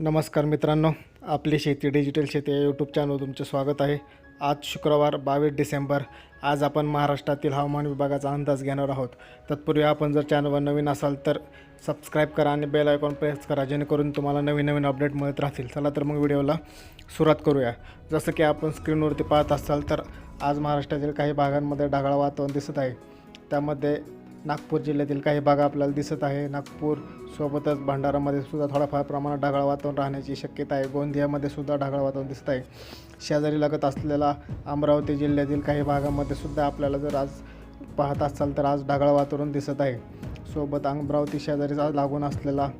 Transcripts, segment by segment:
नमस्कार मित्रांनो आपली शेती डिजिटल शेती या यूट्यूब चॅनल तुमचे स्वागत आहे. आज शुक्रवार बावीस डिसेंबर आज आपण महाराष्ट्रातील हवामान विभागाचा अंदाज घेणार आहोत. तत्पूर्वी आपण जर चॅनलवर नवीन असाल तर सबस्क्राईब करा आणि बेल आयकॉन प्रेस करा जेणेकरून तुम्हाला नवीन नवीन अपडेट मिळत राहतील. चला तर मग व्हिडिओला सुरुवात करूया. जसं की आपण स्क्रीनवरती पाहत असाल तर आज महाराष्ट्रातील काही भागांमध्ये ढगाळ वातावरण दिसत आहे. त्यामध्ये नागपूर जिल्ह्यातील काही भाग आपल्याला दिसत आहे. नागपूर सोबतच भंडारामध्ये सुद्धा थोडाफार प्रमाणात ढगाळ वातावरण राहण्याची शक्यता आहे. गोंदियामध्ये सुद्धा ढगाळ वातावरण दिसत आहे. शेजारी लगत असलेला अमरावती जिल्ह्यातील काही भागामध्ये सुद्धा आपल्याला जर आज पाहत असाल तर आज ढगाळ वातावरण दिसत आहे. सोबत अमरावती शेजारीच आज लागून असलेला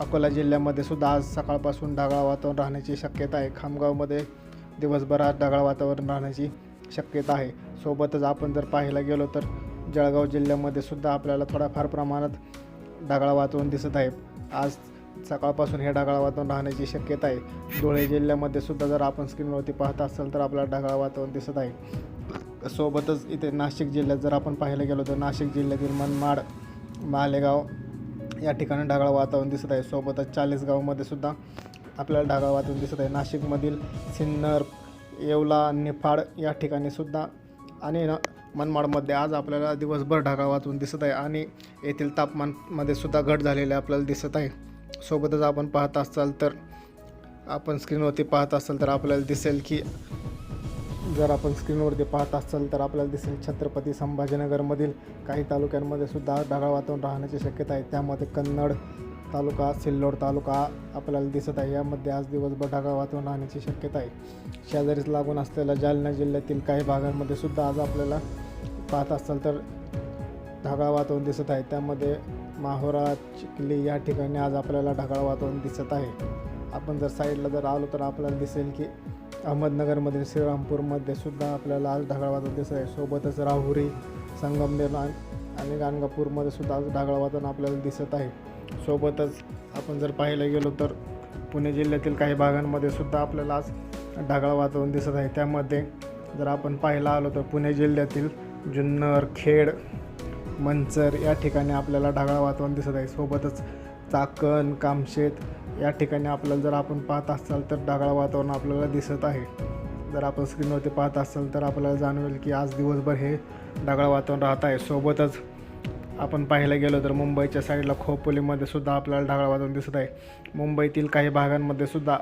अकोला जिल्ह्यामध्ये सुद्धा आज सकाळपासून ढगाळ वातावरण राहण्याची शक्यता आहे. खामगावमध्ये दिवसभर आज ढगाळ वातावरण राहण्याची शक्यता आहे. सोबतच आपण जर पाहायला गेलो तर जळगाव जिल्ह्यामध्ये सुद्धा आपल्याला थोड्याफार प्रमाणात ढगाळ वातावरण दिसत आहे. आज सकाळपासून हे ढगाळ वातावरण राहण्याची शक्यता आहे. धुळे जिल्ह्यामध्ये सुद्धा जर आपण स्क्रीनवरती पाहत असाल तर आपल्याला ढगाळ वातावरण दिसत आहे. सोबतच इथे नाशिक जिल्ह्यात जर आपण पाहायला गेलो तर नाशिक जिल्ह्यातील मनमाड मालेगाव या ठिकाणी ढगाळ वातावरण दिसत आहे. सोबतच चाळीसगावमध्ये सुद्धा आपल्याला ढगाळ वातावरण दिसत आहे. नाशिकमधील सिन्नर येवला निफाड या ठिकाणी सुद्धा आणि मनमाडमध्ये आज आपल्याला दिवसभर ढगाळ वाचून दिसत आहे आणि येथील तापमानमध्ये सुद्धा घट झालेली आपल्याला दिसत आहे. सोबतच आपण पाहत असाल तर आपण स्क्रीनवरती पाहत असाल तर आपल्याला दिसेल की जर आपण स्क्रीनवरती पाहत असाल तर आपल्याला दिसेल छत्रपती संभाजीनगरमधील काही तालुक्यांमध्ये सुद्धा ढगाळ वातावरण राहण्याची शक्यता आहे. त्यामध्ये कन्नड तालुका सिल्लोड तालुका आपल्याला दिसत आहे. यामध्ये आज दिवसभर ढगाळ वातावरण राहण्याची शक्यता आहे. शेजारीच लागून असलेल्या जालना जिल्ह्यातील काही भागांमध्ये सुद्धा आज आपल्याला पाहत असाल तर ढगाळ वातावरण दिसत आहे. त्यामध्ये माहोरा चिखली या ठिकाणी आज आपल्याला ढगाळ वातावरण दिसत आहे. आपण जर साईडला जर आलो तर आपल्याला दिसेल की अहमदनगरमधील श्रीरामपूरमध्ये सुद्धा आपल्याला आज ढगाळ वातावरण दिसत आहे. सोबतच राहुरी संगमनेर आणि- आणि गाणगापूरमध्ये सुद्धा आज ढगाळ वातावरण आपल्याला दिसत आहे. सोबतच आपण जर पाहायला गेलो तर पुणे जिल्ह्यातील काही भागांमध्ये सुद्धा आपल्याला आज ढगाळ वातावरण दिसत आहे. त्यामध्ये जर आपण पाहायला आलो तर पुणे जिल्ह्यातील जुन्नर खेड मंचर या ठिकाणी आपल्याला ढगाळ वातावरण दिसत आहे. सोबतच चाकण कामशेत या ठिकाणी आपल्याला जर आपण पाहत असाल तर ढगाळ वातावरण आपल्याला दिसत आहे. जर आपण स्क्रीनवरती पाहत असाल तर आपल्याला जाणवेल की आज दिवसभर हे ढगाळ वातावरण राहत आहे. सोबतच आपण पाहायला गेलो तर मुंबईच्या साईडला खोपोलीमध्ये सुद्धा आपल्याला ढगाळ वातावरण दिसत आहे. मुंबईतील काही भागांमध्ये सुद्धा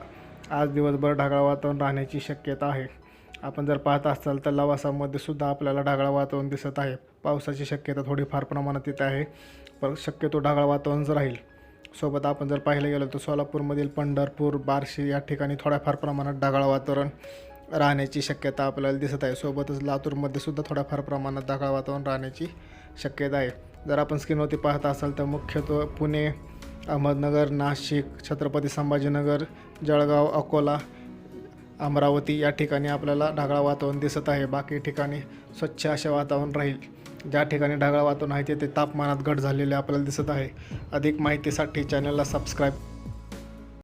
आज दिवसभर ढगाळ वातावरण राहण्याची शक्यता आहे. आपण जर पाहत असाल तर लवासामध्ये सुद्धा आपल्याला ढगाळ वातावरण दिसत आहे. पावसाची शक्यता थोडीफार प्रमाणात येत आहे. पण शक्यतो ढगाळ वातावरणच राहील. सोबत आपण जर पाहायला गेलो तर सोलापूरमधील पंढरपूर बार्शी या ठिकाणी थोड्याफार प्रमाणात ढगाळ वातावरण राहण्याची शक्यता आपल्याला दिसत आहे. सोबतच लातूरमध्ये सुद्धा थोड्याफार प्रमाणात ढगाळ वातावरण राहण्याची शक्यता आहे. जर आपण स्क्रीनवरती पाहत असाल तर मुख्यत्वे पुणे अहमदनगर नाशिक छत्रपती संभाजीनगर जळगाव अकोला अमरावती या ठिकाणी आपल्याला ढगाळ वातावरण दिसत आहे. बाकी ठिकाणी स्वच्छ असे वातावरण राहील. ज्या ठिकाणी ढगाळ वातावरण आहे तेथे तापमानात घट झालेले आपल्याला दिसत आहे. अधिक माहितीसाठी चॅनलला सबस्क्राईब